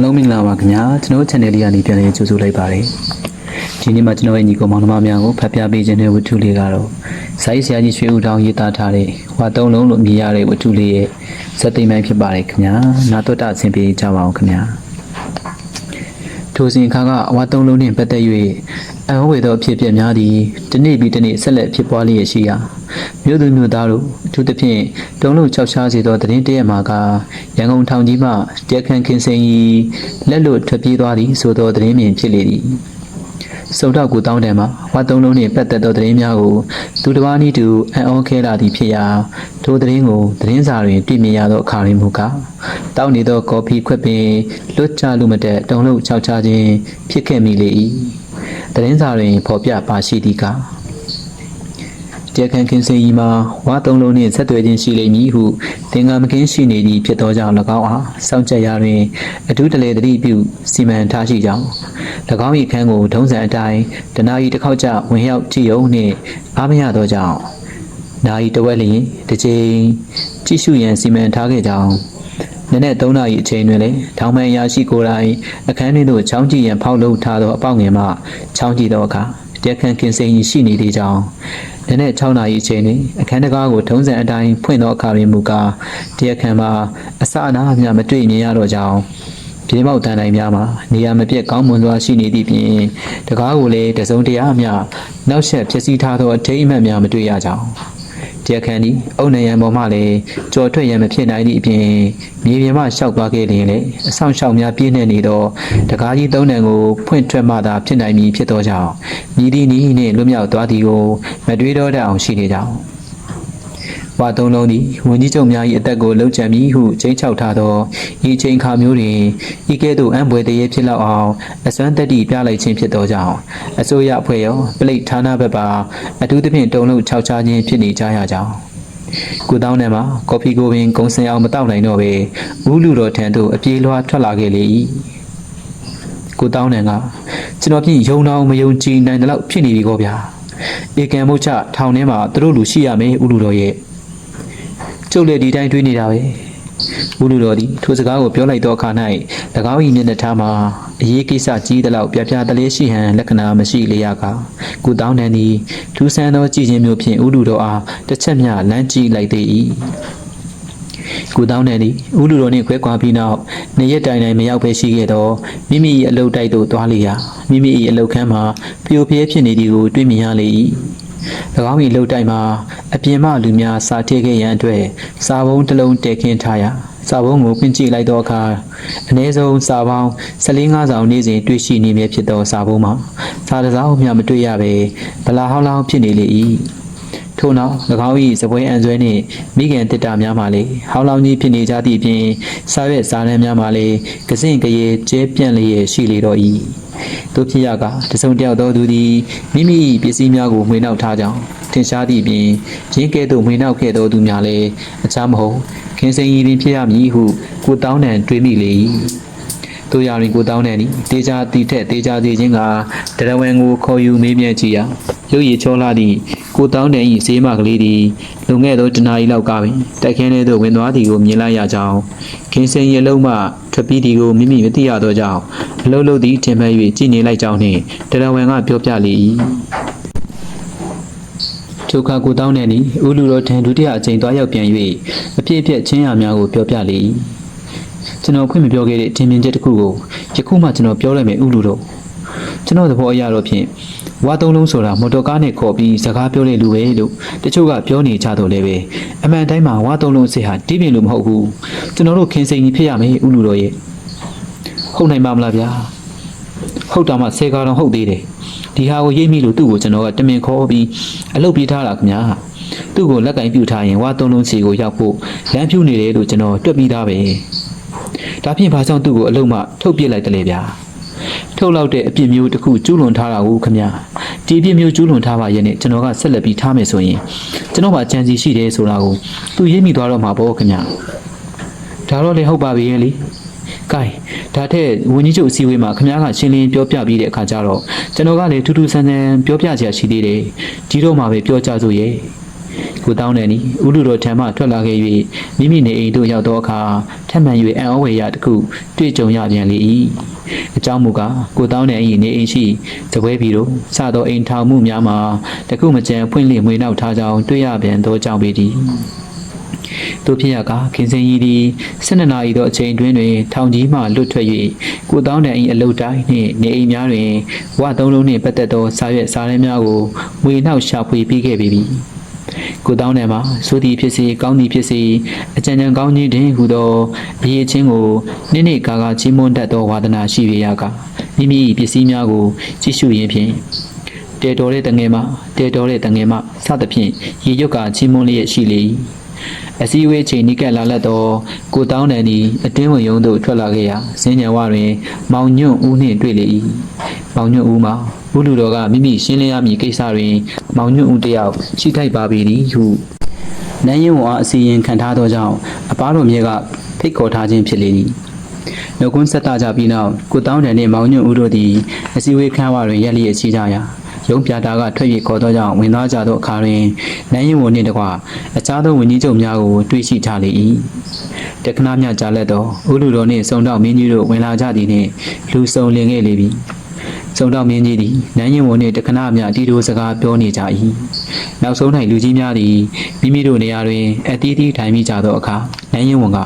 အားလုံးမင်္ဂလာပါခင်ဗျာကျွန်တော် channel လေးကနေပြန်လည်ကြိုဆိုလိုက်ပါတယ်ဒီနေ့မှာကျွန်တော်ရဲ့ညီကောင်မောင်နှမများကိုဖတ်ပြပေးခြင်းတဲ့ဝတ္ထုလေးကတော့စာရေးဆရာကြီးရွှေဦးတောင်ရေးသားထားတဲ့ဝါသုံးလုံးလို့မြည်ရတဲ့ဝတ္ထုလေးရဲ့ဇက်သိမ်းပိုင်းဖြစ်ပါတယ်ခင်ဗျာနာတော်တာအဆင်ပြေကြပါအောင်ခင်ဗျာ ထိုစဉ်အခါကအဝါသုံးလုံးနှင့်ပတ်သက်၍အဟောဝေသောအဖြစ်အပျက်များသည်တနေ့ပြီးတနေ့ဆက်လက်ဖြစ်ပွားလျက်ရှိရာမြို့သူမြို့သားတို့အထူးသဖြင့်တုံးလုံးချောက်ချားစေသောသတင်းတရက်မှာကရန်ကုန်ထောင်ကြီးမှတရားခံခင်စင်ကြီးလက်လွတ်ထွက်ပြေးသွားသည်ဆိုသောသတင်းမြင်ဖြစ်လေသည် စုံတော့ကူတောင်းတယ်မှာဝါသုံးလုံးနှင့်ပတ်သက်သောသတင်းများကိုသူတစ်ပါးနည်းတူအံ့ဩခဲလာသည်ဖြစ်ရာထိုသတင်းကိုသတင်းစာတွင်တွေ့မြင်ရသောအခါရင်းမူကားတောင်းနေသောကော်ဖီခွက်ပင်လွတ်ချလူမတက်တုံးလုံးချောက်ချားခြင်းဖြစ်ခဲ့မိလေ၏သတင်းစာတွင်ဖော်ပြပါရှိသည်ကား တရားခံခင်စင်ကြီးမှာဝါသုံးလုံးနှင့်ဆက်သွယ်ခြင်းရှိလိမ့်မည်ဟုသင်္ကန်းမကင်းရှိနေသည့်ဖြစ်သောကြောင့်၎င်းအားစောင့်ကြပ်ရာတွင်အထူးတလေတတိပြုစီမံထားရှိကြောင်း၎င်း၏ခန်းကိုထုံးစံအတိုင်းတနာရီတစ်ခေါက်ကြဝင်ရောက်ကြည့်ရုံနှင့်အားမရသောကြောင့်နာရီတစ်ဝက်လျင်တစ်ချိန်ကြည့်ရှုရန်စီမံထားခဲ့ကြောင်းနက်နက်3နာရီအချိန်တွင်လည်းထောင်မှန်အရာရှိကိုယ်တိုင်အခန်းတွင်သို့ချောင်းကြည့်ရန်ဖောက်လုပ်ထားသောအပေါက်ငယ်မှချောင်းကြည့်သောအခါ တရားခံခင်စိန်ရှိနေသေးကြောင်းနက်နက်6နာရီအချိန်တွင်အခန်းတကားကိုထုံးစံအတိုင်းဖွင့်သောအခါတွင်မူကားတရားခံမှာအစအနာအမျှမတွေ့မြင်ရတော့ကြောင်းပြေမောက်တန်တိုင်းများမှာနေရာမပြတ်ကောင်းမွန်စွာရှိနေသည့်ပြင်တကားကိုလည်းတစုံတရာအမျှနောက်ဆက်ဖြစ်စည်းထားသောအထိတ်အမှတ်များမတွေ့ရကြောင်း တရားခံသည်အုတ်နံရံပေါ်မှလည်းကြော်ထွက်ရန်မဖြစ်နိုင်သည့်အပြင်မြေပြင်မှရှောက်သွားခဲ့လျင်လည်းအဆောင်ရှောက်များပြည့်နေနေသောတကားကြီးသုံးတန်ကိုဖွင့်ထွက်မှသာဖြစ်နိုင်မည်ဖြစ်သောကြောင့်မြည်သည့်နည်းနှင့်လွတ်မြောက်သွားသည်ကိုမတွေးတော့တတ်အောင်ရှိနေကြောင်း ဝါသုံးလုံးသည်ဝန်ကြီးချုပ်များ၏အသက်ကိုလှုပ်ချံမည်ဟုချိန်ချောက်ထားသောဤချိန်ခါမျိုးတွင်ဤကဲ့သို့အံ့ဘွယ်တရေဖြစ်လောက်အောင်အစွမ်းတက်တည်ပြလိုက်ခြင်းဖြစ်သောကြောင့်အစိုးရအဖွဲ့ရောပလိတ်ဌာနဘက်ပါအထူးသဖြင့်တုံလို့ခြောက်ခြားခြင်းဖြစ်နေကြရကြောင်းကိုတောင်းထဲမှာကော်ဖီကိုပင်ဂုံစင်အောင်မတောက်နိုင်တော့ပဲဦးလူတော်ထံသို့အပြေးလွှားထွက်လာခဲ့လေ၏ကိုတောင်းတန်ကကျွန်တော်ပြင်ယုံတော်မယုံကြည်နိုင်တဲ့လောက်ဖြစ်နေပြီကောဗျာဧကံမုတ်ချထောင်ထဲမှာသူတို့လူရှိရမယ်ဦးလူတော်ရဲ့ ကျုပ်လည်းဒီတိုင်းတွေးနေတာပဲဦးလူတော်သည်ထိုစကားကိုပြောလိုက်သောအခါ၌၎င်း၏မျက်နှာထားမှာအရေးကိစ္စကြီးသလောက်ပြပြတလေးရှိဟန်လက္ခဏာမရှိလျက်ကကုတောင်းတန်သည်ထူးဆန်းသောကြည်ခြင်းမျိုးဖြင့်ဦးလူတော်အားတစ်ချက်မျှလမ်းကြည့်လိုက်သေး၏ကုတောင်းတန်သည်ဦးလူတော်နှင့်ခွဲခွာပြီးနောက်နေရက်တိုင်တိုင်မရောက်ပဲရှိခဲ့သောမိမိ၏အလုတ်တိုက်သို့သွားလေရာမိမိ၏အလုတ်ခန်းမှာဖျို့ဖျဲဖြစ်နေသည်ကိုတွေ့မြင်ရလေ၏၎ င်း၏လှုပ်တိုက်မှာအပြင်မှလူများစာထည့်ခဲ့ရန်အတွက်စာပုံးတစ်လုံးတည်ခင်းထားရာစာပုံးကိုပြင်ကြည့်လိုက်သောအခါအ ਨੇ ဆုံးစာပေါင်း14 5ဆောင်နေ့စဉ်တွေ့ရှိနေမြဲဖြစ်သောစာပုံးမှာစာတစ်စောင်းမျှမတွေ့ရဘဲဗလာဟောင်းလောင်းဖြစ်နေလေ၏ ထို့နောက်၎င်း၏စပွဲအံဆွဲနှင့်မိခင်တစ်တာများမှလည်းဟောင်းလောင်းကြီးဖြစ်နေကြသည့်အပြင်စာရွက်စာတမ်းများမှလည်းကစင့်ကရေကျဲပြန့်လျက်ရှိလေတော့၏တို့ဖြစ်ရကတစုံတယောက်သောသူသည်မိမိ၏ပစ္စည်းများကိုမှွေနှောက်ထားကြောင်းထင်ရှားသည့်အပြင်ရင်းကဲ့သို့မှွေနှောက်ခဲ့သောသူများလည်းအခြားမဟုတ်ခင်စိန်ရီပင်ဖြစ်ရမည်ဟုကိုတောင်းတန်တွေးမိလေ၏ တို့ရရင်ကိုတောင်းတဲ့နီတေချာတီထက်တေချာသေးခြင်းကတရဝံကိုခေါ်ယူမေးမြန်းကြည့်ရာရုပ်ရည်ချောလာသည့်ကိုတောင်းတဲ့ဤဈေးမကလေးသည်လုံခဲ့သောတနာရီလောက်ကပင်တိုက်ခင်းထဲသို့ဝင်သွားသည်ကိုမြင်လိုက်ရကြောင်းခင်စင်ရလုံးမှထွက်ပြီးသည်ကိုမိမိမသိရသောကြောင့်အလုံးလုံးသည်ထင်မှတ်၍ကြည်နေလိုက်ကြောင်းနှင့်တရဝံကပြောပြလေ၏ထိုအခါကိုတောင်းတဲ့နီဦးလူတော်ထံဒုတိယအကြိမ်သွားရောက်ပြန်၍အပြည့်အပြည့်ချင်းရများကိုပြောပြလေ၏ ကျွန်တော်ခွင့်မပြောခဲ့တဲ့ထင်မြင်ချက်တစ်ခုကိုယခုမှကျွန်တော်ပြောလိုက်မယ်ဦးလူတော်ကျွန်တော်သဘောအရတော့ဖြင့်ဝါသုံးလုံးဆိုတာမော်တော်ကားနဲ့ခေါ်ပြီးစကားပြောတဲ့လူပဲလို့တချို့ကပြောနေကြတော့လည်းပဲအမှန်တိုင်းမှာဝါသုံးလုံးအစ်ဟာတီးပင်လို့မဟုတ်ဘူးကျွန်တော်တို့ခင်စိန်ကြီးဖြစ်ရမယ်ဦးလူတော်ရဲ့ဟုတ်နိုင်ပါမလားဗျာဟုတ်တာမှဆယ်ကားတော့ဟုတ်သေးတယ်ဒီဟာကိုရိပ်မိလို့သူ့ကိုကျွန်တော်ကတမင်ခေါ်ပြီးအလုပ်ပြေးထားတာခင်ဗျာသူ့ကိုလက်ကင်ပြူထားရင်ဝါသုံးလုံးစီကိုရောက်ဖို့လမ်းဖြူနေတယ်လို့ကျွန်တော်တွက်ပြီးသားပဲ ဒါဖြင့်ဘာကြောင့်သူ့ကိုအလုံးမထုတ်ပြစ်လိုက်တယ်လေဗျာထုတ်လောက်တဲ့အပြစ်မျိုးတစ်ခုကျူးလွန်ထားတာကိုခင်ဗျာဒီအပြစ်မျိုးကျူးလွန်ထားပါရဲ့နဲ့ကျွန်တော်ကဆက်လက်ပြီးထားမယ်ဆိုရင်ကျွန်တော်ကကြံစီရှိတယ်ဆိုတာကိုသူရိပ်မိသွားတော့မှာပေါ့ခင်ဗျာဒါတော့လေဟုတ်ပါပြီရဲ့လေကဲဒါထက်ဝန်ကြီးချုပ်အစည်းအဝေးမှာခင်ဗျားကရှင်းလင်းပြောပြပြီးတဲ့အခါကျတော့ကျွန်တော်ကလည်းထူးထူးဆန်းဆန်းပြောပြချင်ရှိသေးတယ်ဒီတော့မှပဲပြောကြစို့ရဲ့ ကိုတောင်းတယ်နီဥလူတော်ထံမှထွက်လာခဲ့၍မိမိနေအိမ်သို့ရောက်သောအခါထပ်မံ၍အံ့ဩဝေရတစ်ခုတွေ့ကြုံရပြန်လေ၏အကြောင်းမူကားကိုတောင်းတယ်၏နေအိမ်ရှိသပွဲပြည်တို့စသောအိမ်ထောင်မှုများမှာတခုမကြံဖွင့်လှစ်မွေနောက်ထားကြောင်းတွေ့ရပြန်သောကြောင့်ပေတည်းတို့ဖြစ်ရကခင်စင်ကြီးသည်12နာရီသောအချိန်တွင်တွင်ထောင်ကြီးမှလွတ်ထွက်၍ကိုတောင်းတန်၏အလုတ်တိုင်းနှင့်နေအိမ်များတွင်ဝသုံးလုံးနှင့်ပတ်သက်သောစာရွက်စာတမ်းများကိုဝေနောက်ရှာဖွေပြီးခဲ့ပြီ။ ကိုတောင်းတန်မှာဆိုသည်ဖြစ်စေကောင်းသည်ဖြစ်စေအကြံဉာဏ်ကောင်းခြင်းတွင်ဟူသောအရေးချင်းကိုနေ့နေ့ကာကာချီးမွမ်းတတ်သောဝါဒနာရှိရကမိမိ၏ပစ္စည်းများကိုကြည့်ရှုရင်းဖြင့်တေတော်တဲ့တငယ်မှတေတော်တဲ့တငယ်မှစသဖြင့်ရေရွက်ကချီးမွမ်းလျက်ရှိလေ၏အစည်းအဝေးချိန်နီးကပ်လာလက်သောကိုတောင်းတန်သည်အတွင်းဝင်ရုံသို့ထွက်လာခဲ့ရာစင်ញံဝတွင် မောင်ညွန့်ဦးနှင့်တွေ့လေ၏ မောင်ညွန့်ဦးမှာဦးလူတော်ကမိမိရှင်းလင်းရမည့်ကိစ္စတွင်မောင်ညွန့်ဦးတယောက်ရှိထိုက်ပါပေသည်ဟုနန်းရင်ဝါအစီရင်ခံထားသောကြောင့်အပားတော်မြဲကဖိတ်ခေါ်ထားခြင်းဖြစ်လေ၏နှုတ်ခွန်းဆက်တာကြပြီးနောက်ကိုတောင်းတန်နှင့်မောင်ညွန့်ဦးတို့သည်အစည်းအဝေးခန်းဝတွင်ရက်လျက်ရှိကြရာရုံးပြတာကထွက်၍ခေါ်သောကြောင့်ဝင်သားကြသောအခါတွင်နန်းရင်ဝန်နှင့်တကွအခြားသောဝန်ကြီးချုပ်များကိုတွေ့ရှိကြလေ၏တက္ကနာမြကြားလက်သောဥလူတော်နှင့်စုံတော့မင်းကြီးတို့ဝင်လာကြသည်နှင့်လူစုံလင်ခဲ့လေပြီ စုံတော့မင်းကြီးသည်နန်းရင်ဝန်နှင့်တက္ကနာမြတီတို့စကားပြောနေကြ၏နောက်ဆုံး၌လူကြီးများသည်မိမိတို့နေရာတွင်အတီးတီးထိုင်မိကြသောအခါနန်းရင်ဝန်က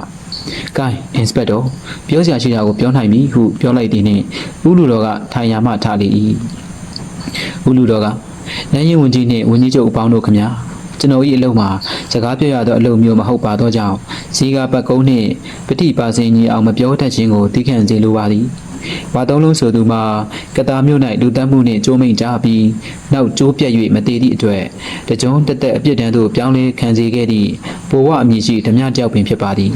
ကဲအင်စပက်တော်ပြောစရာရှိတာကိုပြောနိုင်ပြီဟုပြောလိုက်သည်နှင့်ဥလူတော်ကထိုင်ရာမှထားလေ၏ဥလူတော်ကနန်းရင်ဝန်ကြီးနှင့်ဝန်ကြီးချုပ်အပေါင်းတို့ခမညာကျွန်တော်၏အလုပ်မှာစကားပြောရသောအလုပ်မျိုးမဟုတ်ပါသောကြောင့်ဇီကပတ်ကုန်းနှင့်ပฏิပါစင်ကြီးအောင်မပြောတတ်ခြင်းကိုသိခံစေလိုပါသည် ဘာသုံးလုံးဆိုသူမှာကတားမြို့၌လူတက်မှုနှင့်ကြိုးမိန်ကြပြီးနောက်ကြိုးပြက်၍မတည်သည့်အတွက်တကြုံတက်တက်အပြစ်ဒဏ်သို့ပြောင်းလဲခံစေခဲ့သည့်ဘဝအမည်ရှိဓမြတယောက်ပင်ဖြစ်ပါသည်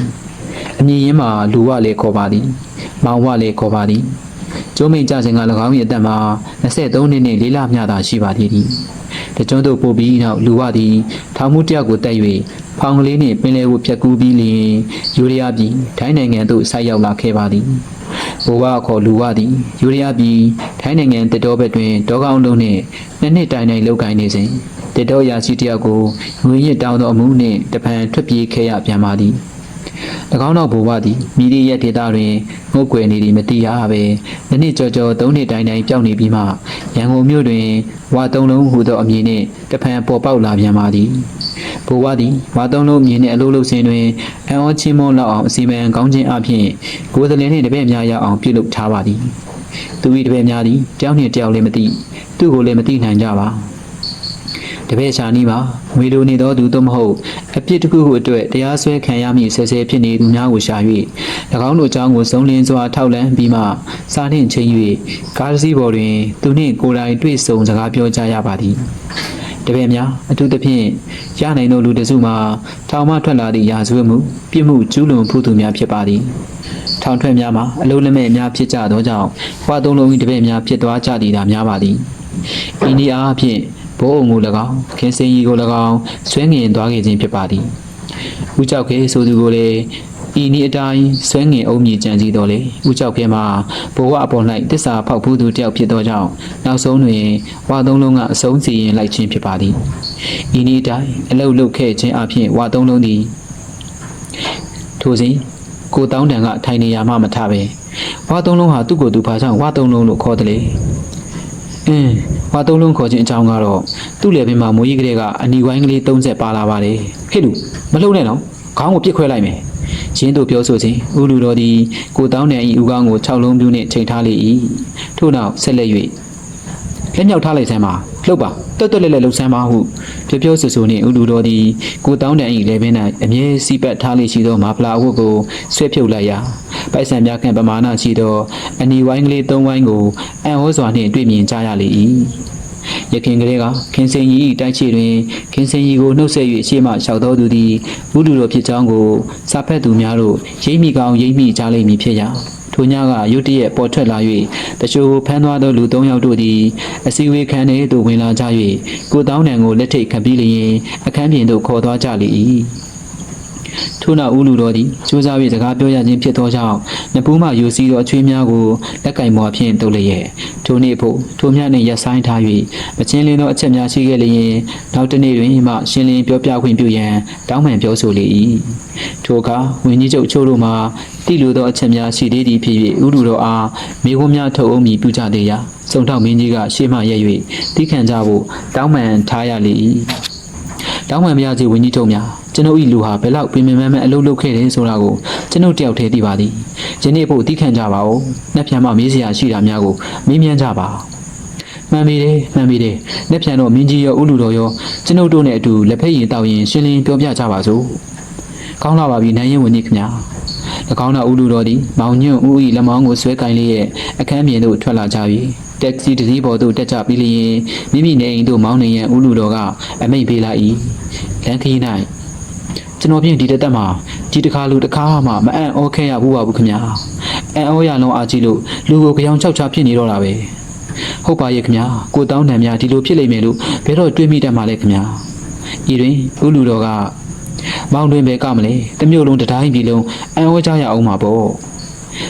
အမည်ရင်းမှာလူဝလည်းခေါ်ပါသည်။မောင်ဝလည်းခေါ်ပါသည်။ကျိုးမိန်ကြစဉ်က၎င်း၏အသက်မှာ23နှစ်နှင့်၄လမျှသာရှိပါသေးသည်။တကြွန်းတို့ပို့ပြီးနောက်လူဝသည်ထောင်မှုတစ်ယောက်ကိုတက်၍ဖောင်ကလေးနှင့်ပင်လယ်ကိုဖြတ်ကူးပြီးလျင်ယူရီးယားပြည်ထိုင်းနိုင်ငံသို့ဆိုက်ရောက်လာခဲ့ပါသည်။ ဘိုးဘအခေါ်လူဝသည်ယူရီးယားပြည်ထိုင်းနိုင်ငံတစ်တော်ဘက်တွင်ဒေါကောင်လုံးနှင့်နှစ်နှစ်တိုင်တိုင်လောက်ကိုင်းနေစဉ်တစ်တော်ရာရှိတစ်ယောက်ကိုငွေရစ်တောင်းသောအမှုနှင့်တပံထွက်ပြေးခဲ့ရပြန်ပါသည်။၎င်းတော်ဘိုးဘသည်မိဒီရဲ့ဒေတာတွင်ငုတ်ကွယ်နေသည်မတိရပဲနှစ်နှစ်ကျော်ကျော်သုံးနှစ်တိုင်တိုင်ပျောက်နေပြီးမှရန်ကုန်မြို့တွင်ဝါသုံးလုံးဟူသောအမည်နှင့်တဖန်ပေါ်ပေါက်လာပြန်ပါသည် ဘိုးဘသည်ဝါသုံးလုံးအမည်နှင့်အလုပ်လုပ်စဉ်တွင်အံ့ဩချီးမွမ်းလောက်အောင်အစီအမံကောင်းခြင်းအပြင်ကိုယ်စလင်းနှင့်တပည့်များရအောင်ပြုလုပ်ထားပါသည်သူ၏တပည့်များသည်တယောက်နှင့်တယောက်လည်းမသိသူ့ကိုလည်းမသိနိုင်ကြပါတပည့်ချာနီးပါငွေလိုနေသောသူသို့မဟုတ်အပြစ်တစ်ခုခုအတွက်တရားစွဲခံရမည့်ဆဲဆဲဖြစ်နေသူများကိုရှာ၍၎င်းတို့အကြောင်းကိုစုံလင်စွာထောက်လန့်ပြီးမှစာနှင့်ချင်း၍ကားတစ်စီးပေါ်တွင် သူနှင့်ကိုယ်တိုင်တွေ့ဆုံစကားပြောကြရပါသည် တပည့်များအထူးသဖြင့်ရနိုင်သောလူတစုမှာထောင်မှထွက်လာသည့်ရာဇဝတ်မှုပြစ်မှုကျူးလွန်မှုသူများဖြစ်ပါသည်ထောင်ထွက်များမှာအလုံးလက်မဲ့များဖြစ်ကြသောကြောင့်ဘွားသုံးလုံး၏တပည့်များဖြစ်သွားကြသည်သာများပါသည်ဤနည်းအားဖြင့်ဘိုးအုံကို၎င်းခင်စင်ကြီးကို၎င်းဆွဲငင်သွားခဲ့ခြင်းဖြစ်ပါသည်ဦးကြောက်ခဲဆိုသူကိုလည်း ဤနည်းအတိုင်းဆွဲငင်အုံမြည်ကြံစည်တော်လေဦးကြောက်ခဲမှာဘိုးကအပေါ်၌တစ္ဆာဖောက်ဖူးသူတယောက်ဖြစ်သောကြောင့်နောက်ဆုံးတွင်ဝါသုံးလုံးကအဆုံးစီရင်လိုက်ခြင်းဖြစ်ပါသည်ဤနည်းအတိုင်းအလုတ်လုတ်ခဲ့ခြင်းအပြင်ဝါသုံးလုံးသည်ထိုစဉ်ကိုတောင်းတန်ကထိုင်နေရမှမထပဲဝါသုံးလုံးဟာသူ့ကိုယ်သူဘာကြောင့်ဝါသုံးလုံးလို့ခေါ်တယ်လေအင်းဝါသုံးလုံးခေါ်ခြင်းအကြောင်းကတော့သူ့လေပင်မှာမိုးကြီးကလေးကအနီဝိုင်းကလေး30ပါလာပါတယ်ဟဲ့လူမလုံနဲ့နော်ခေါင်းကိုပြစ်ခွဲလိုက်မယ် ရင်းတို့ပြောဆိုခြင်းဦးလူတော်သည်ကိုတောင်းတန်ဤဦးကောင်းကို6လုံးပြူနှင့်ချိန်ထားလေ၏ထို့နောက်ဆက်လက်၍လက်မြောက်ထားလိုက်ဆမ်းပါလှုပ်ပါတွတ်တွတ်လက်လက်လှုပ်ဆမ်းပါဟုပြောပြောဆိုဆိုနှင့်ဦးလူတော်သည်ကိုတောင်းတန်ဤလေပင်၌အမြဲစီးပတ်ထားလေရှိသောမာဖလာအဝတ်ကိုဆွဲဖြုတ်လိုက်ရာပိုက်ဆံများခံပမာဏရှိသောအနီဝိုင်းကလေး၃ဝိုင်းကိုအံ့ဩစွာနှင့်တွေ့မြင်ကြရလေ၏ ရခင်ကလေးကခင်စင်ကြီး၏တိုက်ချေတွင်ခင်စင်ကြီးကိုနှုတ်ဆက်၍ရှေ့မှလျှောက်တော်သူသည်ဥလူတော်ဖြစ်ကြောင်းကိုစာဖက်သူများတို့ရိပ်မိကောင်းရိပ်မိကြလိမ့်မည်ဖြစ်ရာထိုညကရုတ်တရက်ပေါ်ထွက်လာ၍တချို့ဖမ်းသွားသောလူ၃ယောက်တို့သည်အစည်းအဝေးခန်းထဲသို့ဝင်လာကြ၍ကိုတောင်းတန်ကိုလက်ထိတ်ခံပြီးလျင်အခန်းပြင်သို့ခေါ်သွားကြလေ၏ ထို့နောက်ဦးလူတော်သည်စူးစမ်း၍စကားပြောရခြင်းဖြစ်သောကြောင့်နပူးမှယူစည်းသောအချွေးများကိုလက်ကင်ပေါ်ဖြင့်တုပ်လျက်ထိုနေ့ဖို့ထိုမြတ်နှင့်ရက်ဆိုင်ထား၍မချင်းလင်းသောအချက်များရှိခဲ့လျင်နောက်တစ်နေ့တွင်မှရှင်းလင်းပြောပြခွင့်ပြုရန်တောင်းပန်ပြောဆိုလေ၏ထိုအခါဝင်းကြီးချုပ်ချို့တို့မှတိလိုသောအချက်များရှိသေးသည်ဖြစ်၍ဥလူတော်အားမိခွန်းများထုတ်အုံးမည်ပြုကြသေးရာစုံထောက်မင်းကြီးကရှေ့မှရက်၍တိခံကြဖို့တောင်းပန်ထားရလေ၏တောင်းပန်မရစေဝင်းကြီးချုပ်များ ကျွန်ုပ်၏လူဟာဘယ်လောက်ပြင်ပင်မန်းမန်းအလုပ်လုပ်ခဲ့တယ်ဆိုတာကိုကျွန်ုပ်တယောက်တည်းသိပါသည်ယနေ့ဖို့တိခံကြပါဦးနှစ်ပြန်မှမေးစရာရှိတာများကိုမေးမြန်းကြပါမှန်ပြီတယ်မှန်ပြီတယ်လက်ပြန်တော့မင်းကြီးရောဥလူတော်ရောကျွန်ုပ်တို့နဲ့အတူလက်ဖက်ရည်တောက်ရင်ရှင်းလင်းပြောပြကြပါစို့ကောင်းလာပါပြီနိုင်ရင်ဝင်ကြီးခင်ဗျာ၎င်းတော်ဥလူတော်သည်မောင်ညွန့်ဦး၏လက်မောင်းကိုဆွဲကင်လေးရဲ့အခန်းပြင်သို့ထွက်လာကြပြီတက်ဆီတစ်စီးပေါ်သို့တက်ကြပြီးလျင်မိမိနေအိမ်သို့မောင်းနေရန်ဥလူတော်ကအမိန့်ပေးလိုက်၏လမ်းခရီး၌ ကျွန်တော်ဖြင့်ဒီတစ်သက်မှာဒီတစ်ခါလူတစ်ခါမှမအံ့ဩခဲ့ရဘူးပါဘူးခင်ဗျာအံ့ဩရလုံးအားကြီးလို့လူကိုကြောင်ချောက်ချဖြစ်နေတော့တာပဲဟုတ်ပါရဲ့ခင်ဗျာကိုတောင်းတန်များဒီလိုဖြစ်လိမ့်မယ်လို့ဘယ်တော့တွေးမိတတ်မှာလဲခင်ဗျာဤတွင်ဦးလူတော်ကမောင်တွင်ပဲကမလဲတစ်မျိုးလုံးတစ်တိုင်းပြည်လုံးအံ့ဩကြရအောင်မှာပေါ့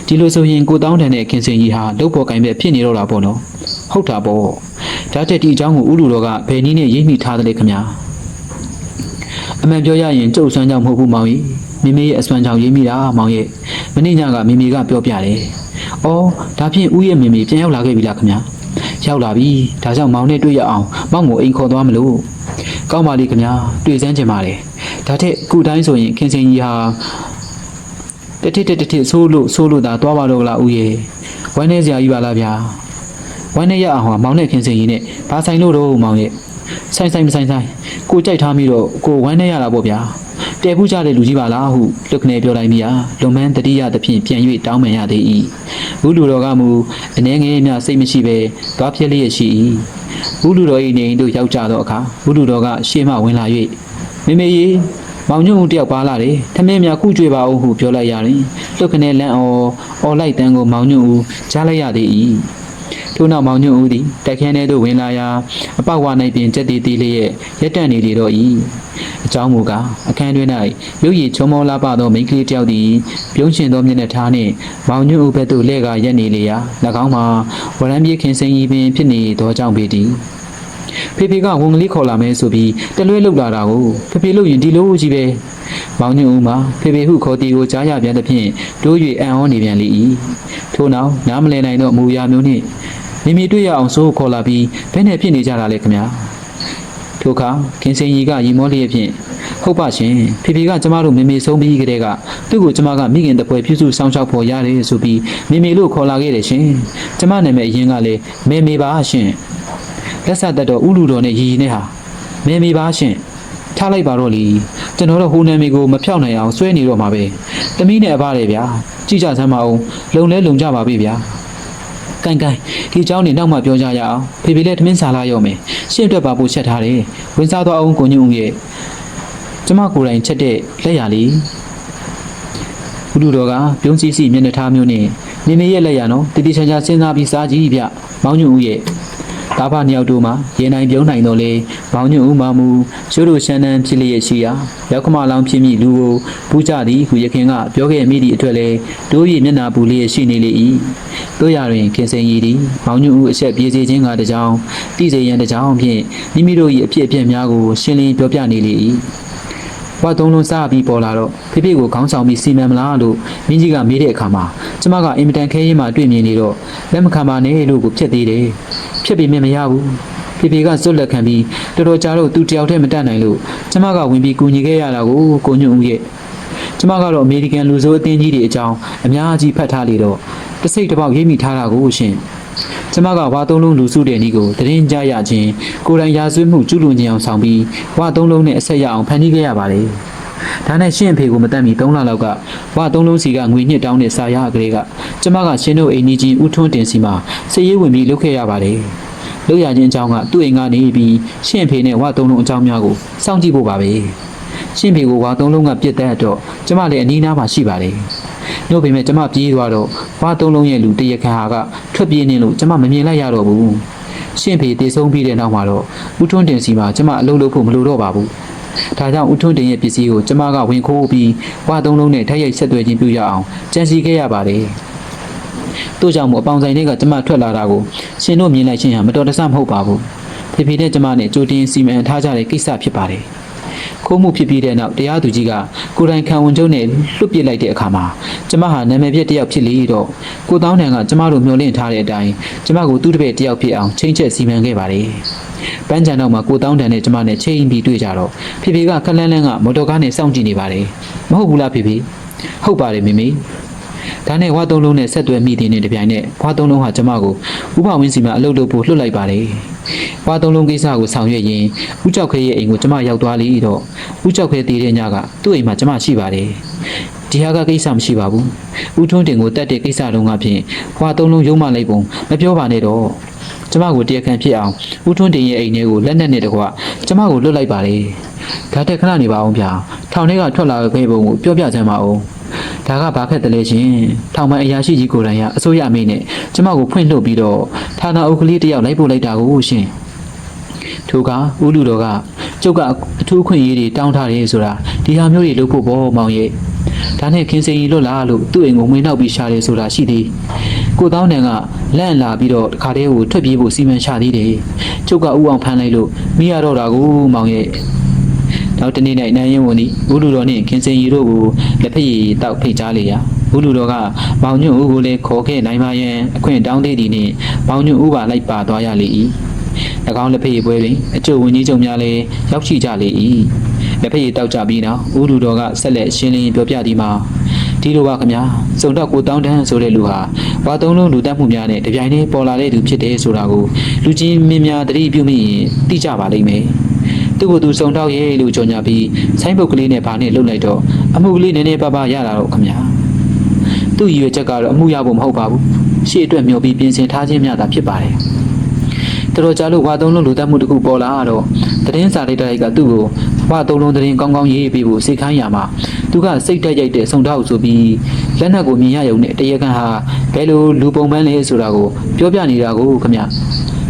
ဒီလိုဆိုရင်ကိုတောင်းတန်တဲ့ခင်စင်ကြီးဟာလုတ်ပေါ်ကင်ပဲဖြစ်နေတော့တာပေါ့နော်ဟုတ်တာပေါ့ဒါတက်ဒီအကြောင်းကိုဦးလူတော်ကဘယ်နည်းနဲ့ရိပ်မိထားတယ်လဲခင်ဗျာ အမှန်ပြောရရင်ကျုပ်ဆွမ်းကြောင့်မဟုတ်ဘူးမောင်ကြီးမိမိရဲ့အစွမ်းကြောင့်ရိပ်မိတာမောင်ရဲ့မနေ့ညကမိမိကပြောပြတယ်။အော်ဒါဖြင့်ဦးရဲ့မိမိပြန်ရောက်လာခဲ့ပြီလားခင်ဗျာ။ရောက်လာပြီ။ဒါကြောင့်မောင်နဲ့တွေ့ရအောင်မောင်ကိုအိမ်ခေါ်သွားမလို့။ကောင်းပါလိခင်ဗျာ။တွေ့စမ်းချင်ပါတယ်။ဒါထက်ခုတိုင်းဆိုရင်ခင်စင်ကြီးဟာတတိတတိတတိဆိုးလို့ဆိုးလို့သာသွားပါတော့လားဦးရဲ့။ဝမ်းနေစရာကြီးပါလားဗျာ။ဝမ်းနေရအောင်ဟာမောင်နဲ့ခင်စင်ကြီးနဲ့ဘာဆိုင်လို့တော့မောင်ရဲ့။ ဆိုင်ဆိုင်မဆိုင်ဆိုင်ကိုကြိုက်ထားမိတော့ကိုဝမ်းနေရတာပေါ့ဗျာ။တဲဘူးကြတဲ့လူကြီးပါလားဟုလွတ်ခနဲ့ပြောလိုက်မိရာလွန်မန်းတတိယသဖြင့်ပြန်၍တောင်းပန်ရသေး၏ဘူးလူတော်ကမူအနေငယ်များစိတ်မရှိဘဲသွားပြက်လျက်ရှိ၏ဘူးလူတော်၏နေအိမ်သို့ရောက်ကြသောအခါဘူးလူတော်ကရှေ့မှဝင်လာ၍မေမေကြီးမောင်ညွန့်ဦးတယောက်ပါလာတယ်ထမင်းများခုကြွေပါဦးဟုပြောလိုက်ရရင်လွတ်ခနဲ့လန့်အော်အော်လိုက်တန်းကိုမောင်ညွန့်ဦးကြားလိုက်ရသေး၏ ထို့နောက်မောင်ညွန့်ဦးသည်တိုက်ခန်းထဲသို့ဝင်လာရာအပေါက်ဝ၌ပင်ကြက်တီတီလေးရဲ့ရက်တန့်နေလေတော့၏အကြောင်းမူကားအခန်းတွင်၌ရုပ်ရည်ချုံမောလာပသောမိန်းကလေးတစ်ယောက်သည်ပြုံးရှင်သောမျက်နှာထားနှင့်မောင်ညွန့်ဦးဘက်သို့လှည့်ကာရက်နေလေရာ၎င်းမှာဝရမ်းပြေးခင်စိန်ကြီးပင်ဖြစ်နေသောကြောင့်ပေတည်းဖေဖေကဝန်ကလေးခေါ်လာမယ်ဆိုပြီးတလွဲလောက်လာတာကိုဖေဖေလို့ရင်ဒီလိုကြီးပဲမောင်ညွန့်ဦးမှာဖေဖေဟုခေါ်တီကိုကြားရပြန်သဖြင့်တိုး၍အံ့ဩနေပြန်လေ၏ထို့နောက်နားမလည်နိုင်သောအမူအရာမျိုးနှင့် မိမိတွေ့ရအောင်ဆိုခေါ်လာပြီးဘယ်နဲ့ဖြစ်နေကြတာလဲခင်ဗျာထိုအခါခင်စင်ကြီးကရီမောလျက်ဖြင့်ဟုတ်ပါရှင်ဖေဖေကကျမတို့မေမေဆုံးပြီးကတည်းကသူ့ကိုကျမကမိခင်တပွဲပြုစုစောင့်ရှောက်ဖို့ရတယ်ဆိုပြီးမေမေလို့ခေါ်လာခဲ့တယ်ရှင်ကျမနာမည်အရင်ကလည်းမေမေပါရှင်လက်ဆက်သက်တော့ဥလူတော်နဲ့ရီရီနဲ့ဟာမေမေပါရှင်ထားလိုက်ပါတော့လီကျွန်တော်တို့ဟိုနာမည်ကိုမဖြောက်နိုင်အောင်စွဲနေတော့မှာပဲတမီးနဲ့အဖတယ်ဗျာကြည့်ကြစမ်းပါဦးလုံလဲလုံကြပါပြီဗျာ ကိုင်ကိုင်ဒီเจ้าနေနောက်မှပြောကြရအောင်ဖေဖေလည်းထမင်းစားလာရောမယ်ရှေ့အတွက်ပါဖို့ချက်ထားတယ်ဝင်စားတော့အောင်ကိုညုံရဲ့ကျမကိုယ်တိုင်ချက်တဲ့လက်ရလေးဘုလူတော်ကပြုံးစီစီမျက်နှာထားမျိုးနဲ့မိမိရဲ့လက်ရနော်တတိချာချာစဉ်းစားပြီးစားကြည့်ဗျမောင်ညွန့်ဦးရဲ့ ဒါဖနှစ်ယောက်တို့မှာရေနိုင်ပြုံးနိုင်တော့လေမောင်ညွန့်ဦးမမူရှိုးတို့ရှမ်းတန်းဖြစ်လျက်ရှိရာရောက်ခမလောင်ဖြစ်မိလူကိုပူးကြသည်ဟုရခင်ကပြောခဲ့မိသည့်အတွက်လေတို့၏မျက်နာပူလျက်ရှိနေလေ၏တို့ရတွင်ခင်စင်ရီသည်မောင်ညွန့်ဦးအဆက်ပြေးစေခြင်းကတကြောင်တိစေရန်တကြောင်ဖြင့်မိမိတို့၏အဖြစ်အပျက်များကိုရှင်းလင်းပြောပြနေလေ၏ဘွားသုံးလုံးစားပြီးပေါ်လာတော့ဖေဖေကိုခေါင်းဆောင်ပြီးစီမံမလားလို့မင်းကြီးကမေးတဲ့အခါမှာ ကျမကအင်မတန်ခဲရင်မှတွေ့မြင်နေတော့လက်မခံပါနဲ့လို့ကိုဖြစ်သေးတယ်ဖြစ်ပေမဲ့မရဘူးဖေဖေကစွတ်လက်ခံပြီးတော်တော်ကြာတော့သူတယောက်တည်းမတတ်နိုင်လို့ကျမကဝင်ပြီးကူညီခဲ့ရတာကိုကိုညွန့်ဦးရဲ့ကျမကတော့အမေရိကန်လူဆိုးအသင်းကြီးတွေအကြောင်းအများကြီးဖတ်ထားလေတော့တစ်စိတ်တစ်ပေါက်ရိပ်မိထားတာကိုရှင်ကျမကဝါသုံးလုံးလူစုတဲ့ဤကိုသတင်းကြရခြင်းကိုယ်တိုင်ရာဇဝတ်မှုကျူးလွန်ခြင်းအောင်ဆောင်ပြီးဝါသုံးလုံးနဲ့အဆက်ရအောင်ဖန်တီးခဲ့ရပါတယ် ဒါနဲ့ရှင့်အဖေကိုမတတ်မီ3လလောက်ကဝါသုံးလုံးစီကငွေညှစ်တောင်းတဲ့စာရအကလေးကကျမကရှင်တို့အိမ်ကြီးကြီးဦးထွန်းတင်စီမှာစည်ရေးဝင်ပြီးလုပ်ခဲ့ရပါတယ်လုပ်ရခြင်းအကြောင်းကသူ့အိမ်ကနေပြီးရှင့်အဖေနဲ့ဝါသုံးလုံးအကြောင်းများကိုစောင့်ကြည့်ဖို့ပါပဲရှင့်အဖေကိုဝါသုံးလုံးကပြစ်တဲ့တော့ကျမလည်းအနီးနားမှာရှိပါတယ်။တို့ပေမဲ့ကျမပြေးသွားတော့ဝါသုံးလုံးရဲ့လူတရခါဟာကထွက်ပြေးနေလို့ကျမမမြင်လိုက်ရတော့ဘူး။ရှင့်ဖေတည်ဆုံးပြီးတဲ့နောက်မှာတော့ဦးထွန်းတင်စီမှာကျမအလုပ်လုပ်ဖို့မလိုတော့ပါဘူး ဒါကြောင့်ဦးထွန်းတင်ရဲ့ပစ္စည်းကိုကျမကဝင်ခိုးပြီးဝါသုံးလုံးနဲ့ထိုက်ရိုက်ဆက်သွယ်ခြင်းပြုရအောင်ကြံစီခဲ့ရပါတယ်။တို့ကြောင့်မို့အပေါင်ဆိုင်တွေကကျမထွက်လာတာကိုရှင်တို့မြင်လိုက်ခြင်းဟာမတော်တဆမဟုတ်ပါဘူး။ဖေဖေနဲ့ကျမနဲ့ကြိုတင်စီမံထားကြတဲ့ကိစ္စဖြစ်ပါတယ်။ခိုးမှုဖြစ်ပြီးတဲ့နောက်တရားသူကြီးကကိုယ်တိုင်ခံဝန်ကျုံနဲ့လွတ်ပစ်လိုက်တဲ့အခါမှာကျမဟာနာမည်ပြတစ်ယောက်ဖြစ်လေတော့ကိုတောင်းတန်ကကျမတို့မျှော်လင့်ထားတဲ့အတိုင်းကျမကိုသူ့တစ်ပည့်တစ်ယောက်ဖြစ်အောင်ချိန်ချက်စီမံခဲ့ပါတယ်။ ပန်းချံတော့မှာကိုတောင်းတန်နဲ့ကျမနဲ့ချိန်ပြီးတွေ့ကြတော့ဖေဖေကခလန်းလန်းကမော်တော်ကားနဲ့စောင့်ကြည့်နေပါတယ်။မဟုတ်ဘူးလားဖေဖေ။ဟုတ်ပါတယ်မိမိ။ဒါနဲ့ဝါသုံးလုံးနဲ့ဆက်သွယ်မိတဲ့နေ့တစ်ပြိုင်နက်ဝါသုံးလုံးဟာကျမကိုဥပဝင်းစီမှာအလုပ်လုပ်ဖို့လွှတ်လိုက်ပါတယ်။ဝါသုံးလုံးကိစ္စကိုဆောင်ရွက်ရင်ဦးကြောက်ခဲရဲ့အိမ်ကိုကျမရောက်သွားလေတော့ဦးကြောက်ခဲတည်တဲ့ညကသူ့အိမ်မှာကျမရှိပါတယ်။ဒီဟာကကိစ္စမရှိပါဘူး။ဦးထွန်းတင်ကိုတတ်တဲ့ကိစ္စတုန်းကဖြင့်ဝါသုံးလုံးရုံးမလိုက်ပုံမပြောပါနဲ့တော့။ ကျမကိုတရားခံဖြစ်အောင်ဦးထွန်းတင်ရဲ့အိမ်ထဲကိုလက်နက်နဲ့တကွကျမကိုလွတ်လိုက်ပါတယ်။ဒါတက်ခဏနေပါအောင်ဗျာ။ထောင်ထဲကထွက်လာခဲ့ပုံကိုပြောပြချင်ပါဦး။ဒါကဘာခက်တယ်လဲရှင်။ထောင်မအရာရှိကြီးကိုယ်တိုင်ကအစိုးရအမိန့်နဲ့ကျမကိုဖွင့်လှုပ်ပြီးတော့ဌာနအုပ်ကလေးတစ်ယောက်လိုက်ပို့လိုက်တာကိုရှင်။ထိုကဦးလူတော်ကကျုပ်ကအထူးခွင့်ရေးတွေတောင်းထားတယ်ဆိုတာဒီဟာမျိုးတွေလုပ်ဖို့ပေါ့မောင်ရဲ့ဒါနဲ့ခင်စင်ကြီးလွတ်လာလို့သူ့အိမ်ကိုမွေးနောက်ပြီးရှာတယ်ဆိုတာရှိသေး ကိုတောင်းတန်ကလန့်လာပြီးတော့တခါတည်းကိုထွက်ပြေးဖို့စီမံချသေးတယ်ကျုပ်ကဥအောင်ဖမ်းလိုက်လို့မိရတော့တာကိုမောင်ရဲ့နောက်တနေ့၌နိုင်ရင်ဝန်ဒီဦးလူတော်နဲ့ခင်စင်ကြီးတို့ကိုလက်ဖက်ရည်တောက်ဖိတ်ကြားလေရာဦးလူတော်ကမောင်ညွန့်ဦးကိုလည်းခေါ်ခဲ့နိုင်ပါရန်အခွင့်တောင်းသေးသည်နှင့်မောင်ညွန့်ဦးပါလိုက်ပါသွားရလေ၏၎င်းလက်ဖက်ရည်ပွဲတွင်အကျိုးဝင်ကြီးချုပ်များလည်းရောက်ရှိကြလေ၏လက်ဖက်ရည်တောက်ကြပြီးနောက်ဦးလူတော်ကဆက်လက်ရှင်းလင်းပြောပြသည်မှာ ဒီလိုပါခင်ဗျာစုံတော့ကိုတောင်းတန်းဆိုတဲ့လူဟာဝါသုံးလုံးလူတက်မှုများနဲ့တပြိုင်တည်းပေါ်လာတဲ့သူဖြစ်တယ်ဆိုတာကိုလူချင်းမင်းများသတိပြုမိရင်သိကြပါလိမ့်မယ်သူ့ကိုယ်သူစုံတော့ရဲ့လို့ကြော်ညာပြီးဆိုင်းပုတ်ကလေးနဲ့ဗာနဲ့လှုပ်လိုက်တော့အမှုကလေးနည်းနည်းပါးပါးရလာတော့ခင်ဗျာသူ့ရည်ရွယ်ချက်ကတော့အမှုရဖို့မဟုတ်ပါဘူးရှေ့အတွက်မျှော်ပြီးပြင်ဆင်ထားခြင်းများသာဖြစ်ပါတယ်တော်တော်ကြာလို့ဝါသုံးလုံးလူတက်မှုတစ်ခုပေါ်လာတော့သတင်းစာလိုက်တိုက်ကသူ့ကိုဝါသုံးလုံးသတင်းကောင်းကောင်းရေးပေးဖို့စိတ်ခိုင်းရမှာ သူကစိတ်တက်ရိုက်တဲ့စုံတော့ဆိုပြီးလက်နက်ကိုမြင်ရရုံနဲ့တရကန်ဟာဘယ်လိုလူပုံပန်းလဲဆိုတာကိုပြောပြနေတာကိုခင်ဗျ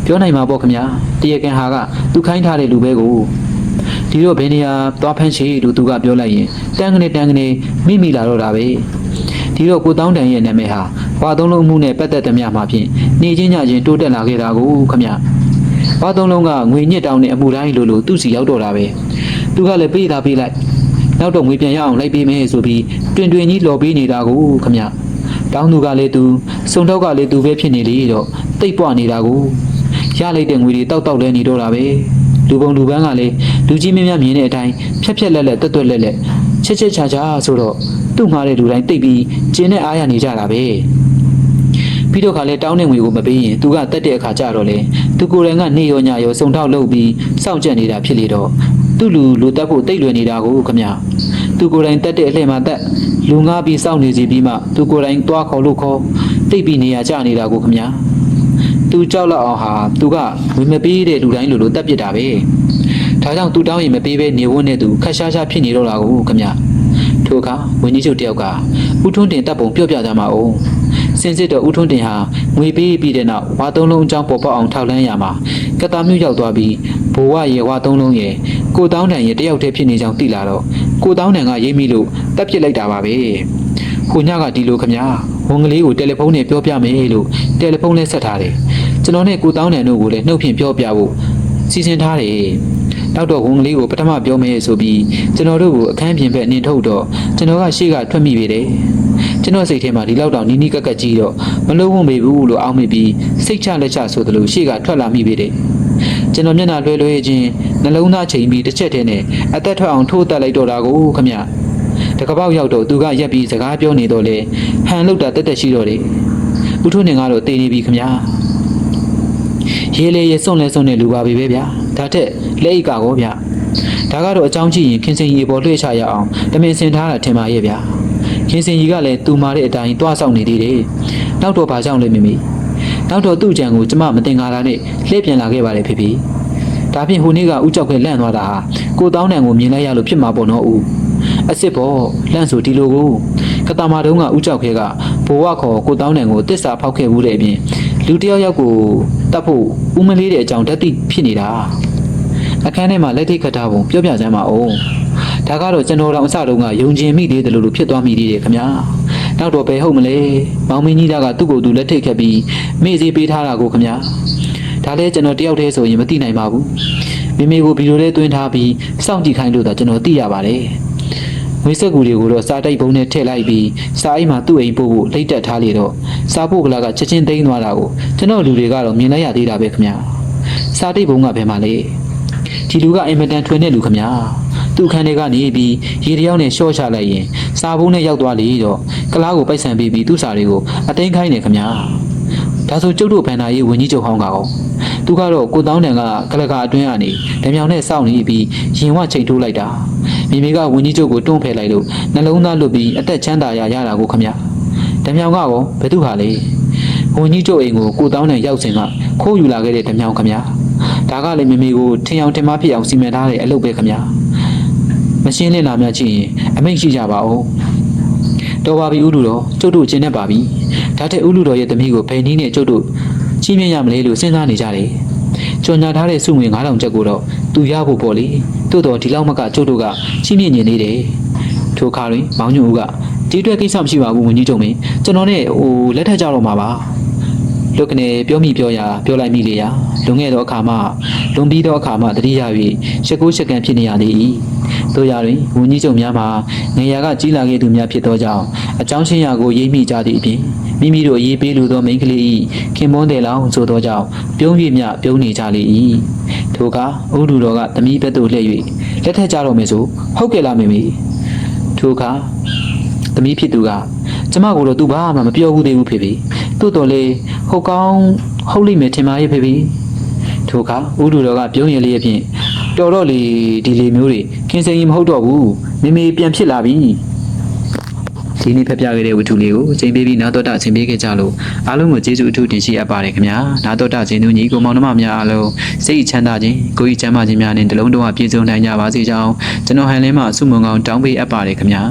ပြောနိုင်မှာပေါ့ခင်ဗျတရကန်ဟာကသူခိုင်းထားတဲ့လူပဲကိုဒီတော့ဘယ်နေရာသွားဖမ်းရှိလို့သူကပြောလိုက်ရင်တန်းကနေတန်းကနေမိမိလာတော့တာပဲဒီတော့ကိုတောင်းတန်ရဲ့နာမည်ဟာဝါသုံးလုံးမှုနဲ့ပတ်သက်သမျှမှာဖြင့်နေချင်းညချင်းတိုးတက်လာခဲ့တာကိုခင်ဗျဝါသုံးလုံးကငွေညစ်တောင်းတဲ့အမှုတိုင်းလိုလိုသူ့စီရောက်တော့တာပဲသူကလည်းပေးတာပေးလိုက် နောက်တော့ငွေပြန်ရအောင်လိုက်ပေးမယ်ဆိုပြီးတွင်တွင်ကြီးလော်ပေးနေတာကိုခမတောင်းသူကလည်းသူစုံတော့ကလည်းသူပဲဖြစ်နေလေတော့တိတ်ပွားနေတာကိုရလိုက်တဲ့ငွေတွေတောက်တောက်လဲနေတော့တာပဲလူပုံလူပန်းကလည်းလူကြီးမင်းများမြင်တဲ့အတိုင်းဖြက်ဖြက်လက်လက်တွတ်တွတ်လက်လက်ချက်ချက်ချာချာဆိုတော့သူ့မှားတဲ့လူတိုင်းတိတ်ပြီးကျင်းနဲ့အားရနေကြတာပဲပြီးတော့ခါလဲတောင်းတဲ့ငွေကိုမပေးရင်သူကတက်တဲ့အခါကျတော့လေသူကိုယ်တိုင်ကနေရောညရောစုံထောက်လုပ်ပြီးစောင့်ကြက်နေတာဖြစ်လေတော့ သူ့လူလူတက်ဖို့တိတ်လွယ်နေတာကိုခမသူကိုယ်တိုင်တက်တဲ့အလှည့်မှာတက်လူငါပြီးစောင့်နေစီပြီးမှသူကိုယ်တိုင်သွားခေါ်လို့ခေါ်တိတ်ပြီးနေရကြနေတာကိုခမသူကြောက်လောက်အောင်ဟာသူကဝေမပေးတဲ့လူတိုင်းလိုလိုတက်ပစ်တာပဲဒါကြောင့်သူတောင်းရင်မပေးဘဲနေဝန်းနဲ့သူခက်ရှားရှားဖြစ်နေတော့တာကိုခမထိုအခါဝင်းကြီးချုပ်တယောက်ကဦးထွန်းတင်တပ်ပုံပြော့ပြကြမှာအောင်စင်စစ်တော့ဦးထွန်းတင်ဟာငွေပေးပြီးတဲ့နောက်ဝါသုံးလုံးအကြောင်းပေါ်ပေါက်အောင်ထောက်လန်းရမှာကတာမျိုးရောက်သွားပြီးဘိုးဝရေဝါသုံးလုံးရေ ကိုတောင်းတန်ရေတယောက်တည်းဖြစ်နေကြောင်းသိလာတော့ကိုတောင်းတန်ကရိပ်မိလို့တက်ပစ်လိုက်တာပါပဲဟိုညကဒီလိုခမညာဝန်ကလေးကိုတယ်လီဖုန်းနဲ့ပြောပြမယ်လို့တယ်လီဖုန်းလဲဆက်ထားတယ်ကျွန်တော်နဲ့ကိုတောင်းတန်တို့ကိုလည်းနှုတ်ဖြင့်ပြောပြဖို့စီစဉ်ထားတယ်နောက်တော့ဝန်ကလေးကိုပထမပြောမယ်ဆိုပြီးကျွန်တော်တို့ကိုအခန်းပြင်ဘက်နင်ထုတ်တော့ကျွန်တော်ကရှေ့ကထွက်မိပေတယ်ကျွန်တော်စိတ်ထဲမှာဒီလောက်တောင်နီးနီးကက်ကက်ကြီးတော့မလုံးဝမေဘူးလို့အောက်မိပြီးစိတ်ချလက်ချဆိုသလိုရှေ့ကထွက်လာမိပေတယ် ကျွန်တော်မျက်နှာလွှဲလွှဲချင်းနှလုံးသားချိန်ပြီးတစ်ချက်တည်းနဲ့အသက်ထွက်အောင်ထိုးတက်လိုက်တော့တာကိုခမတကပောက်ရောက်တော့သူကရက်ပြီးစကားပြောနေတော့လေဟန်လောက်တာတက်တက်ရှိတော့တယ်ဦးထွန်းနေကတော့တေးနေပြီခမရေးလေရေစွန့်လဲစွန့်နေလူပါပြီပဲဗျာဒါထက်လက်အိတ်ကာကောဗျာဒါကတော့အကြောင်းကြည့်ရင်ခင်စင်ကြီးပေါ်လွှဲချရအောင်တမင်စင်ထားတာထင်ပါရဲ့ဗျာခင်စင်ကြီးကလည်းသူမာတဲ့အတိုင်းတွားဆောင်နေသေးတယ်နောက်တော့ဘာကြောင့်လဲမိမိ နောက်တော့သူ့ကြံကိုကျမမတင်ကားတာနဲ့လှည့်ပြန်လာခဲ့ပါတယ်ဖေဖေဒါဖြင့်ဟိုနေ့ကဥကြောက်ခဲလန့်သွားတာဟာကိုတောင်းတန်ကိုမြင်လိုက်ရလို့ဖြစ်မှာပေါ့နော်ဦးအစ်စ်ပေါ့လန့်ဆိုဒီလိုကိုကတာမာတုံးကဥကြောက်ခဲကဘိုးဝခေါ်ကိုတောင်းတန်ကိုတစ္ဆာဖောက်ခဲ့မှုတဲ့အပြင်လူတယောက်ယောက်ကိုတတ်ဖို့ဦးမလေးတဲ့အကြောင်းဓာတ်တိဖြစ်နေတာအခန်းထဲမှာလက်ထိတ်ခတ်ထားပုံပြောပြစမ်းပါဦးဒါကတော့ကျွန်တော်တို့အစတုန်းကယုံကျင်မိသေးတယ်လို့လို့ဖြစ်သွားမိသေးတယ်ခင်ဗျာ နောက်တော့ဘယ်ဟုတ်မလဲမောင်မင်းကြီးသားကသူ့ကိုယ်သူလက်ထိတ်ခတ်ပြီးမေ့စီပေးထားတာကိုခင်ဗျာဒါလည်းကျွန်တော်တယောက်တည်းဆိုရင်မသိနိုင်ပါဘူးမိမိကိုဗီဒီယိုလေးသွင်းထားပြီးစောင့်ကြည့်ခိုင်းလို့သာကျွန်တော်သိရပါတယ်ငွေစက်ကူတွေကိုတော့စားတိုက်ပုံနဲ့ထည့်လိုက်ပြီးစားအိမ်မှာသူ့အိမ်ပို့ဖို့လိတ်တက်ထားလေတော့စားဖို့ကလာကချက်ချင်းသိမ်းသွားတာကိုကျွန်တော်လူတွေကတော့မြင်လိုက်ရသေးတာပဲခင်ဗျာစားတိတ်ပုံကဘယ်မှာလဲဒီလူကအင်မတန်ထွင်တဲ့လူခမညာ သူ့ခန်းထဲကနေပြီးရေတယောက်နဲ့ရှော့ချလိုက်ရင်စာဘုံနဲ့ရောက်သွားလေတော့ကလားကိုပိုက်ဆံပေးပြီးသူ့စာတွေကိုအသိမ်းခိုင်းနေခမညာဒါဆိုကျုပ်တို့ဘန်နာရေးဝင်ကြီးချုပ်ဟောင်းကောင်သူကတော့ကိုတောင်းတန်ကကလကာအတွင်းကနေဓမြောင်နဲ့စောင့်နေပြီးရင်ဝချိန်ထိုးလိုက်တာမိမိကဝင်ကြီးချုပ်ကိုတွန်းဖယ်လိုက်လို့နှလုံးသားလွတ်ပြီးအသက်ချမ်းသာရရတာကိုခမညာဓမြောင်ကရောဘယ်သူဟာလဲဝင်ကြီးချုပ်အိမ်ကိုကိုတောင်းတန်ရောက်စဉ်ကခိုးယူလာခဲ့တဲ့ဓမြောင်ခမညာဒါကလည်းမမေကိုထင်အောင်ထင်မှားဖြစ်အောင်စီမံထားတဲ့အလုပ်ပဲခင်ဗျာ မရှင်းလင်းလာများချင်းရင်အမိန့်ရှိကြပါဦးတော်ပါပြီဥလူတော်ကျုပ်တို့ကျင်နေပါပြီဒါတဲ့ဥလူတော်ရဲ့သမီးကိုဘယ်နည်းနဲ့ကျုပ်တို့ကြီးမြင့်ရမလဲလို့စဉ်းစားနေကြတယ်ကြော်ညာထားတဲ့စုငွေ9000ကျပ်ကိုတော့သူရဖို့ပေါ့လေတိုးတော်ဒီလောက်မကကျုပ်တို့ကကြီးမြင့်နေနေတယ်ထိုခါတွင်မောင်ညွန့်ဦးကဒီအတွက်ကိစ္စမရှိပါဘူးဝင်ကြီးချုပ်မင်းကျွန်တော်နဲ့ဟိုလက်ထပ်ကြတော့မှာပါ လုတ်ကနေပြောမိပြောရာပြောလိုက်မိလေရာလွန်ခဲ့သောအခါမှလွန်ပြီးသောအခါမှတတိယ၍ရှက်ကိုရှက်ကန်ဖြစ်နေရသေး၏တို့ရာတွင်ဝင်းကြီးချုပ်များမှာငယ်ရာကကြီးလာခဲ့သူများဖြစ်သောကြောင့်အကြောင်းရှင်းရာကိုရိပ်မိကြသည့်အပြင်မိမိတို့အရေးပေးလိုသောမိန်းကလေး၏ခင်မွန်းတယ်လောင်ဆိုသောကြောင့်ပြုံး၍မြပြုံးနေကြလေ၏ထိုအခါဥဒူတော်ကသမီးဘက်သို့လှည့်၍လက်ထက်ကြတော့မယ်ဆိုဟုတ်ကဲ့လားမေမေထိုအခါသမီးဖြစ်သူကကျမကိုတော့သူဘာမှမပြောဘူးသေးဘူးဖေဖေ သို့တော်လေဟုတ်ကောင်းဟုတ်လိမ့်မယ်ထင်ပါရဲ့ဖေဖေထိုအခါဥဒူတော်ကပြုံးရလေးအဖြစ်တော်တော့လေဒီလေမျိုးတွေခင်စင်ရင်မဟုတ်တော့ဘူးမေမေပြန်ဖြစ်လာပြီဒီနေ့ဖက်ပြခဲ့တဲ့ဝတ္ထုလေးကိုအချိန်ပေးပြီးနားတော်တာအချိန်ပေးခဲ့ကြလို့အားလုံးကိုကျေးဇူးအထူးတင်ရှိအပ်ပါတယ်ခင်ဗျာနားတော်တာခြင်းသူညီကိုမောင်နှမများအားလုံးစိတ်ချမ်းသာခြင်းကိုယ်ဤချမ်းသာခြင်းများနဲ့တလုံးလုံးအပြည့်စုံနိုင်ကြပါစေကြောင်းကျွန်တော်ဟန်လင်းမှဆုမွန်ကောင်းတောင်းပေးအပ်ပါတယ်ခင်ဗျာ